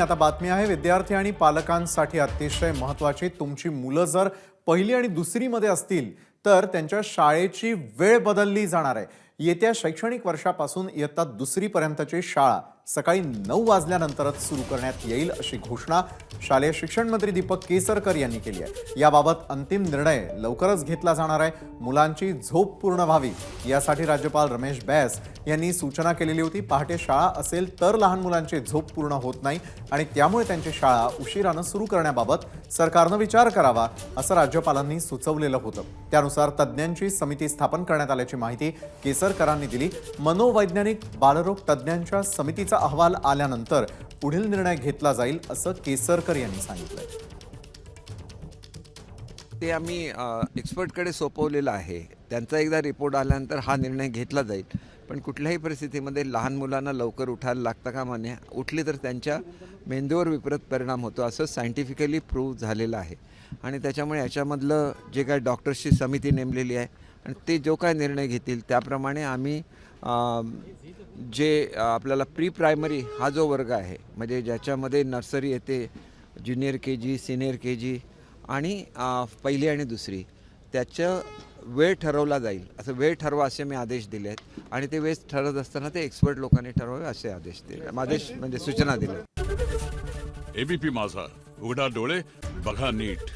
आता बातमी आहे विद्यार्थी आणि पालकांसाठी अतिशय महत्वाची तुमची मुलं जर पहिली आणि दुसरीमध्ये असतील तर त्यांच्या शाळेची वेळ बदलली जाणार आहे. येत्या शैक्षणिक वर्षापासून इयत्ता दुसरीपर्यंतची शाळा. सकाळी नऊ वाजल्यानंतरच सुरू करण्यात येईल अशी घोषणा शालेय शिक्षण मंत्री दीपक केसरकर यांनी केली आहे. याबाबत अंतिम निर्णय लवकरच घेतला जाणार आहे. मुलांची झोप पूर्ण व्हावी यासाठी राज्यपाल रमेश बैस यांनी सूचना केलेली होती पहाटे शाळा असेल तर लहान मुलांची झोप पूर्ण होत नाही आणि त्यामुळे त्यांची शाळा उशिरानं सुरू करण्याबाबत सरकारनं विचार करावा असं राज्यपालांनी सुचवलेलं होतं. त्यानुसार तज्ज्ञांची समिती स्थापन करण्यात आल्याची माहिती केसरकरांनी दिली. मनोवैज्ञानिक बालरोग तज्ज्ञांच्या समितीचा अहवाल आल्यानंतर पुढील निर्णय घेतला जाईल असं केसरकर यांनी सांगितलं ते आम्ही एक्सपर्टकडे सोपवलेलं आहे. त्यांचा एकदा रिपोर्ट आल्यानंतर हा निर्णय घेतला जाईल. पण कुठल्याही परिस्थितीमध्ये लहान मुलांना लवकर उठायला लागतं का मान्य उठली तर त्यांच्या मेंदूवर विपरीत परिणाम होतो असं सायंटिफिकली प्रूव्ह झालेलं आहे. आणि त्याच्यामुळे याच्यामधलं जे काय डॉक्टर्सची समिती नेमलेली आहे आणि ते जो काय निर्णय घेतील त्याप्रमाणे आम्ही जे आपल्याला प्री प्रायमरी हा जो वर्ग आहे म्हणजे ज्याच्यामध्ये नर्सरी येते junior K G senior K जी आणि पहिली आणि दुसरी त्याचं वेळ ठरवला जाईल. असं वेळ ठरवा असे मी आदेश दिले आहेत. आणि ते वेळ ठरत असताना ते एक्सपर्ट लोकांनी ठरवावे असे आदेश दिले. आदेश म्हणजे सूचना दिल्या. एबीपी माझा. उघडा डोळे बघा नीट.